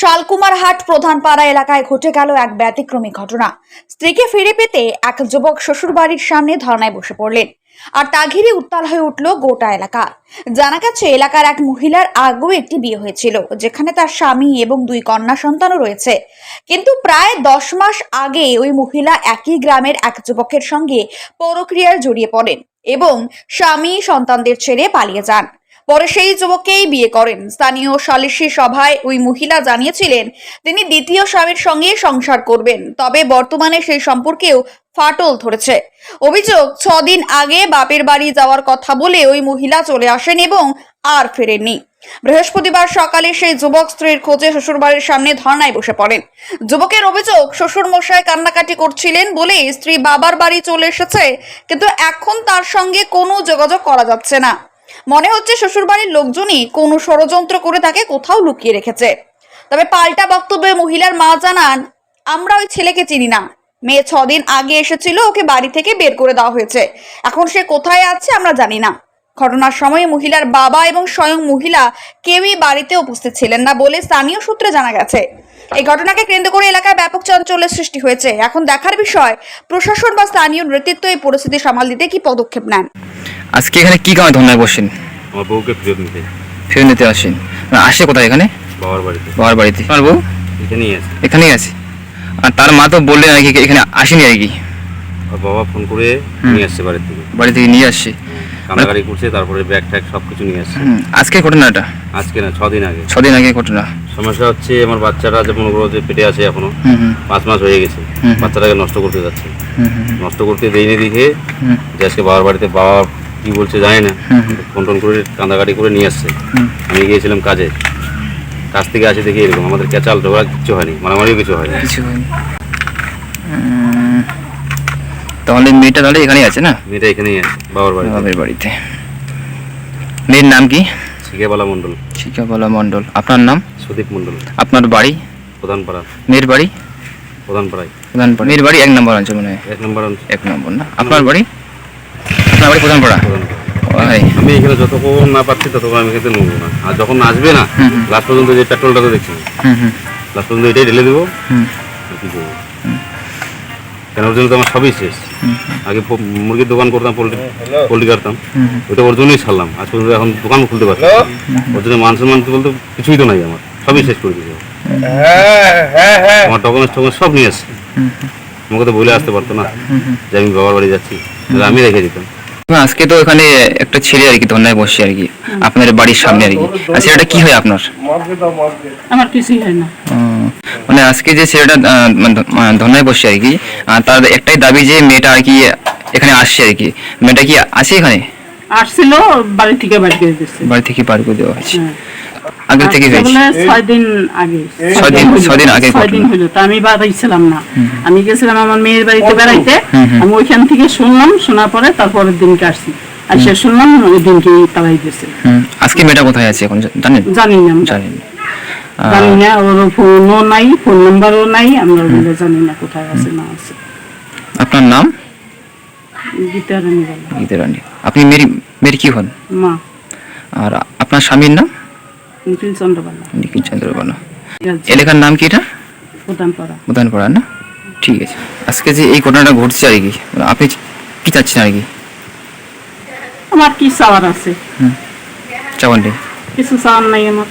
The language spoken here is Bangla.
শালকুমারহাট প্রধানপাড়া এলাকায় ঘটে গেল এক ব্যতিক্রমী ঘটনা। স্ত্রীকে ফিরে পেতে এক যুবক শ্বশুরবাড়ির সামনে ধর্নায় বসে পড়লেন। আর তা ঘিরে উত্তাল হয়ে উঠল গোটা এলাকা। জানা গেছে, এলাকার এক মহিলার আগেও একটি বিয়ে হয়েছিল, যেখানে তার স্বামী এবং দুই কন্যা সন্তানও রয়েছে। কিন্তু প্রায় দশ মাস আগে ওই মহিলা একই গ্রামের এক যুবকের সঙ্গে পরক্রিয়ার জড়িয়ে পড়েন এবং স্বামী সন্তানদের ছেড়ে পালিয়ে যান। পরে সেই যুবককেই বিয়ে করেন। স্থানীয় সালিশি সভায় ওই মহিলা জানিয়েছিলেন, তিনি দ্বিতীয় স্বামীর সঙ্গে সংসার করবেন, তবে বর্তমানে সেই সম্পর্কেও ফাটল ধরেছে। অভিযোগ, ছদিন আগে বাপের বাড়ি যাওয়ার কথা বলে ওই মহিলা চলে আসেন এবং আর ফেরেননি। বৃহস্পতিবার সকালে সেই যুবক স্ত্রীর খোঁজে শ্বশুরবাড়ির সামনে ধর্নায় বসে পড়েন। যুবকের অভিযোগ শ্বশুর মশাই কান্নাকাটি করছিলেন বলে স্ত্রী বাবার বাড়ি চলে এসেছে, কিন্তু এখন তার সঙ্গে কোনো যোগাযোগ করা যাচ্ছে না। মনে হচ্ছে শ্বশুরবাড়ির লোকজনই কোনো ষড়যন্ত্র করে তাকে কোথাও লুকিয়ে রেখেছে। তবে পাল্টা বক্তব্যে মহিলার মা জানান, আমরা ওই ছেলেকে চিনি না। মেয়ে ছদিন আগে এসেছিল, ওকে বাড়ি থেকে বের করে দেওয়া হয়েছে। এখন সে কোথায় আছে আমরা জানি না। ঘটনার সময় মহিলার বাবা এবং স্বয়ং মহিলা কেউই বাড়িতে উপস্থিত ছিলেন না বলে স্থানীয় সূত্রে জানা গেছে। এই ঘটনাকে কেন্দ্র করে এলাকায় ব্যাপক চাঞ্চল্যের সৃষ্টি হয়েছে। এখন দেখার বিষয়, প্রশাসন বা স্থানীয় নেতৃত্ব এই পরিস্থিতি সামাল দিতে কি পদক্ষেপ নেন? আজকে এখানে কি কামে ধর্নায় বসেন? আমার বউকে ফেরত নিতে। ফেরত নিতে আসেন। মানে আসে কোথায় এখানে? বাবার বাড়িতে। বাবার বাড়িতে। আমার বউ? এখানেই আছে। এখানেই আছে। আর তার মা তো বললেন আর কি এখানে আসেনি আর কি? বাবা ফোন করে নিয়ে আসছে বাড়ির থেকে। বাড়ি থেকে নিয়ে আসছে। কান্নাকাড়ি করছে তারপরে ব্যাগ ট্যাগ সব কিছু নিয়ে আসছে। আজকে ঘটনাটা? আজকে না ছদিন আগে। ছদিন আগে ঘটনা। সমস্যা হচ্ছে আমার বাচ্চাটা যেমন ওগুলো যে পেটে আছে এখনও পাঁচ মাস হয়ে গেছে। বাচ্চাটাকে নষ্ট করতে যাচ্ছে। নষ্ট করতে দেয়নি দেখে। যে আজকে বাবার বাড়িতে বাবা কি বলছে জানি না। ফোন টোন করে কান্দাকাটি করে নিয়ে আসছে। আমি গিয়েছিলাম কাজে। কাজ থেকে আসে দেখি এরকম আমাদের ক্যাচাল ঝগড়া কিচ্ছু হয়নি মারামারিও কিছু হয়নি। কিছু হয়নি। তাহলে মেয়েটা তাহলে এখানেই আছে না? মেয়েটা এখানেই আছে বাবার বাড়িতে। বাবের বাড়িতে। মেয়ের নাম কি? শিখেবালা মণ্ডল। শিখাবালা মণ্ডল। আপনার নাম? সুদীপ মণ্ডল। আপনার বাড়ি? প্রধানপাড়া। মেয়ের বাড়ি? প্রধানপাড়ায়। প্রধানপাড়া। মেয়ের বাড়ি এক নম্বর অঞ্চল মনে এক নম্বর এক নম্বর না? আপনার বাড়ি? আপনার বাড়ি প্রধানপাড়া। ওই আমি এখানে যতক্ষণ না পাচ্ছি ততক্ষণ আমি খেতে নেব না। আর যখন আসবে না। লাস্ট পর্যন্ত যে পেট্রোলটা তো দেখছি। লাস্ট পর্যন্ত এটাই ঢেলে দেবো। কি করব? কেন ওর জন্য তো আমার সবই শেষ। আগে মুরগির দোকান করতাম পোল্ট্রি পোল্ট্রি কাটতাম। ওটা ওর জন্যই ছাড়লাম। আজ পর্যন্ত এখন দোকান খুলতে পারছি। ওর জন্য মান সম্মান বলতে কিছুই তো নাই আমার। সবই শেষ করে দিয়েছে। আমার ডকুমেন্টস টকুমেন্টস সব নিয়ে আসছে। হুম আমাকে তো বলে আসতে পারতো না। যে আমি বাবার বাড়ি যাচ্ছি। আমি রেখে দিতাম। আজকে তো এখানে একটা ছেলে আর কি ধন্যায় বসছে আর কি আপনার বাড়ির সামনে আর কি। আর ছেলেটা কি হয় আপনার? আমার কিছুই হয় না। মানে আজকে যে ছেলেটা আহ, মানে ধন্যায় বসছে আর কি তার একটাই দাবি যে মেয়েটা আর কি এখানে আসছে আর কি। মেয়েটা কি আছে এখানে? আসছিল বাড়ি থেকে বাড়ি করে দিচ্ছে বাড়ি থেকে পার করে দেওয়া হয়েছে। হ্যাঁ। আগে থেকে আসছে হয়েছে ছয় দিন আগে। ছয় দিন- ছয় দিন আগে ছয় দিন। হইল তা আমি বাড়ি ছিলাম না আমি গেছিলাম আমার মেয়ের বাড়িতে বেড়াইতে। আমি ওইখান থেকে শুনলাম শোনার পরে তারপরের দিনকে আসছি। আর সে শুনলাম ওই দিনকে তারাই দিয়েছে আজকে মেয়েটা কোথায় আছে এখন জানেন? জানি না। আমরা। জানেন। জানি না ওর ফোনও নাই ফোন নাম্বারও নাই আমরা ওগুলো জানি না কোথায় আছে না আছে। আপনার নাম? গীতা রানী গীতা রানী। আপনি মেরি মেরি কি হন? মা। আর আপনার স্বামীর নাম? নিখিল চন্দ্রবালা নিখিল চন্দ্রবালা এলাকার নাম কি এটা? প্রধান পাড়া প্রধানপাড়া না? ঠিক আছে। আজকে যে এই ঘটনাটা ঘটছে আর কি মানে আপনি কি চাচ্ছেন আর কি? আমার কি চাওয়ার আছে? চাওয়ান নেই। কিছু চাওয়ার নাই আমার।